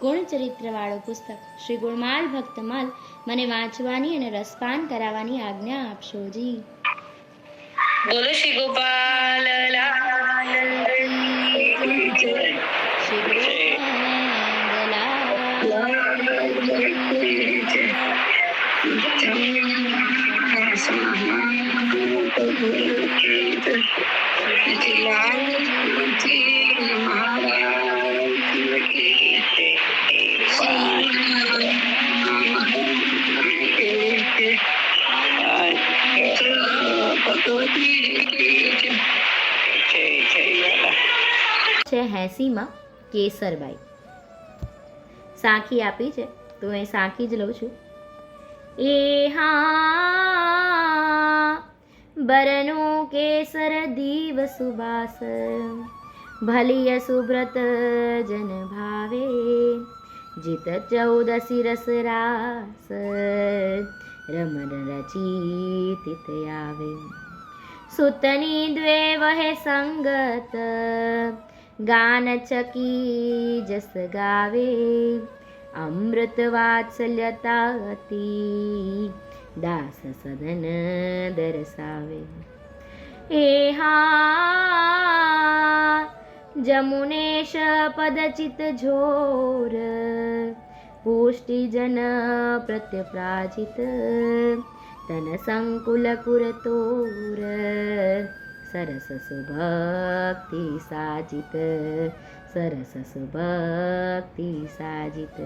ગુણચરિત્રવાળું પુસ્તક. શ્રી ગુણમાલ ભક્તમાલ મને વાંચવાની અને રસપાન કરાવવાની આજ્ઞા આપશો જી. બોલો શ્રી ગોપાલ શ્રી ગોપાલલાલ છે હેસીમાં કેસરબાઈ. સાખી આપી છે, તો એ સાખી જ લઉં છું. એ હા, બરનો કેસર દીવ સુબાસ ભલિય સુબ્રત જન ભાવે. જીત ચૌદસી રસ રાસ. રમન રચી તિત આવે સુતની દ્વે વહે સંગત. गान चकी जस गावे अमृत वाचल्यताती दास सदन दरसावे. एहा जमुनेश पदचित झोर पुष्टिजन प्रत्यप्राजित. तनसङ्कुलकुरतोर સરસ સુભક્તિ સાજિત, સરસ સુભક્તિ સાજિત.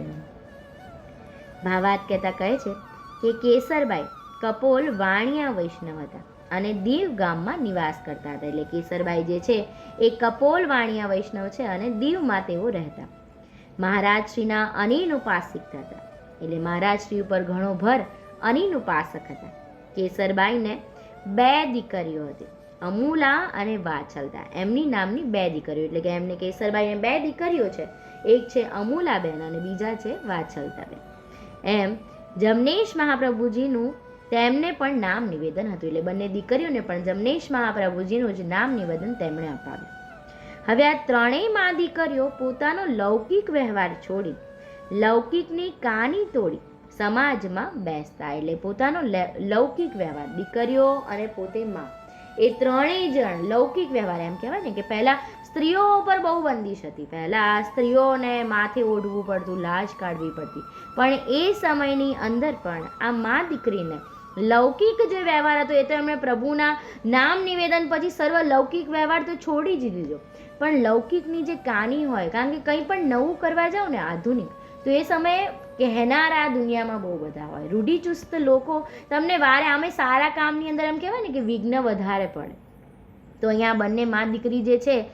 ભાવાત કહેતા કહે છે કે કેસરબાઈ કપોલ વાણિયા વૈષ્ણવ હતા અને દીવ ગામમાં નિવાસ કરતા હતા. એટલે કેસરબાઈ જે છે એ કપોલ વાણિયા વૈષ્ણવ છે અને દીવમાં તેઓ રહેતા. મહારાજ શ્રીના અનિલ ઉપાસિક હતા. એટલે મહારાજ શ્રી ઉપર ઘણો ભર અનિલ ઉપાસક હતા. કેસરબાઈને બે દીકરીઓ હતી. અમૂલા અને વાછલતા એમની નામની બે દીકરીઓ, એટલે કે એમને કેસરબાઈને બે દીકરીઓ છે. એક છે અમૂલાબેન અને બીજા છે વાછલતાબેન એમ જમનેશ મહાપ્રભુજીનું તેમને પણ નામ નિવેદન હતું, એટલે બંને દીકરીઓને પણ જમનેશ મહાપ્રભુજીનું જ નામ નિવેદન તેમણે અપાવ્યું. હવે આ ત્રણેયમાં દીકરીઓ પોતાનો લૌકિક વ્યવહાર છોડી, લૌકિકની કાની તોડી સમાજમાં બેસતા, એટલે પોતાનો લૌકિક વ્યવહાર, દીકરીઓ અને પોતે માં. એ ત્રણેય જણ લૌકિક વ્યવહાર એમ કહેવાય ને કે પહેલાં સ્ત્રીઓ ઉપર બહુ બંદિશ હતી. પહેલાં સ્ત્રીઓને માથે ઓઢવું પડતું, લાજ કાઢવી પડતી. પણ એ સમયની અંદર પણ આ મા દીકરીને લૌકિક જે વ્યવહાર હતો, એ તો એમણે પ્રભુના નામ નિવેદન પછી સર્વ લૌકિક વ્યવહાર તો છોડી જ દીધો. પણ લૌકિકની જે કાની હોય, કારણ કે કંઈ પણ નવું કરવા જાઓ ને આધુનિક, તો એ સમયે કહેનારા દુનિયામાં બહુ બધા હોય. રૂઢિચુસ્ત લોકો તમને વારે આમે સારા કામની અંદર એમ કહેવાય ને કે વિઘ્ન વધારે પડે. તો અહીંયા બંને મા દીકરી જે છે,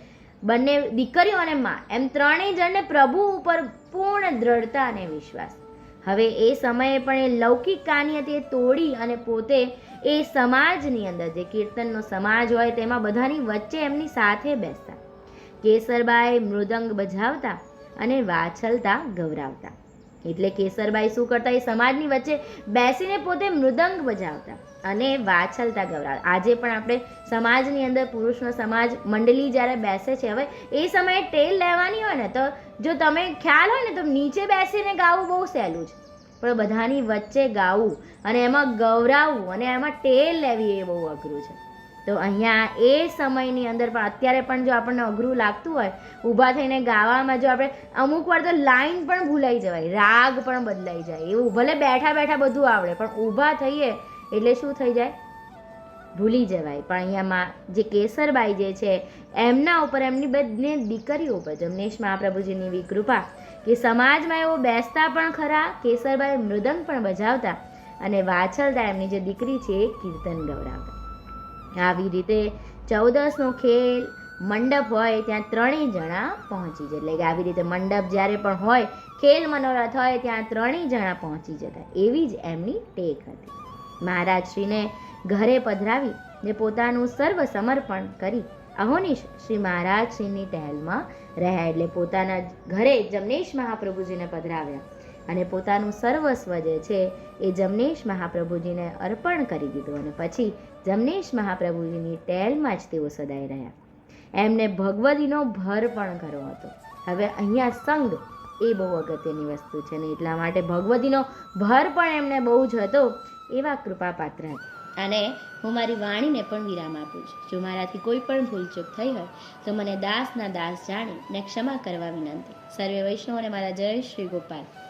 બંને દીકરીઓ અને મા, એમ ત્રણેય જણને પ્રભુ ઉપર પૂર્ણ દ્રઢતા અને વિશ્વાસ. હવે એ સમયે પણ એ લૌકિક કાની હતી એ તોડી અને પોતે એ સમાજની અંદર, જે કીર્તનનો સમાજ હોય તેમાં બધાની વચ્ચે એમની સાથે બેસતા. કેસરબાઈ મૃદંગ બજાવતા અને વાછલતા ગૌરાવતા એટલે કેસરબાઈ શું કરતા? એ સમાજની વચ્ચે બેસીને પોતે મૃદંગ બજાવતા અને વાછલતા ગવરાવતા. આજે પણ આપણે સમાજની અંદર પુરુષનો સમાજ મંડળી જ્યારે બેસે છે હવે, એ સમયે ટેલ લેવાની હોય ને, તો જો તમે ખ્યાલ હોય ને, તો નીચે બેસીને ગાવું બહુ સહેલું છે. પણ બધાની વચ્ચે ગાવું અને એમાં ગૌરાવવું અને એમાં ટેલ લેવી એ બહુ અઘરું છે. તો અહીંયા એ સમયની અંદર પણ અત્યારે પણ જો આપણને અઘરું લાગતું હોય, ઊભા થઈને ગાવામાં જો આપણે, અમુક વાર તો લાઈન પણ ભૂલાઈ જવાય, રાગ પણ બદલાઈ જાય. એવું ભલે બેઠા બેઠા બધું આવડે, પણ ઊભા થઈએ એટલે શું થઈ જાય? ભૂલી જવાય. પણ અહીંયામાં જે કેસરબાઈ જે છે, એમના ઉપર, એમની બંને દીકરીઓ ઉપર, જમનેશ મહાપ્રભુજીની એવી કૃપા કે સમાજમાં એવો બેસતા પણ ખરા, કેસરબાઈ મૃદંગ પણ બજાવતા અને વાછલતા એમની જે દીકરી છે એ કીર્તન ગવડાવતા આવી રીતે ચૌદસનો ખેલ મંડપ હોય ત્યાં ત્રણેય જણા પહોંચી જાય. એટલે કે આવી રીતે મંડપ જ્યારે પણ હોય, ખેલ મનોરથ હોય, ત્યાં ત્રણેય જણા પહોંચી જતા. એવી જ એમની ટેક હતી. મહારાજશ્રીને ઘરે પધરાવી ને પોતાનું સર્વ સમર્પણ કરી અહોનિશ શ્રી મહારાજશ્રીની ટહેલમાં રહ્યા. એટલે પોતાના ઘરે જમનેશ મહાપ્રભુજીને પધરાવ્યા. અને પોતાનું સર્વસ્વ જે છે એ જમનેશ મહાપ્રભુજીને અર્પણ કરી દીધું અને પછી જમનેશ મહાપ્રભુજીની ટેલમાં જ તેઓ સદાય રહ્યા. એમને ભગવદીનો ભર પણ કરવો હતો. હવે અહીંયા સંગ એ બહુ અગત્યની વસ્તુ છે ને એટલા માટે ભગવદીનો ભર પણ એમને બહુ જ હતો એવા કૃપાપાત્ર હતા. અને હું મારી વાણીને પણ વિરામ આપું છું. જો મારાથી કોઈ પણ ભૂલચૂક થઈ હોય, તો મને દાસના દાસ જાણી ને ક્ષમા કરવા વિનંતી. સર્વે વૈષ્ણવને મારા જય શ્રી ગોપાલ.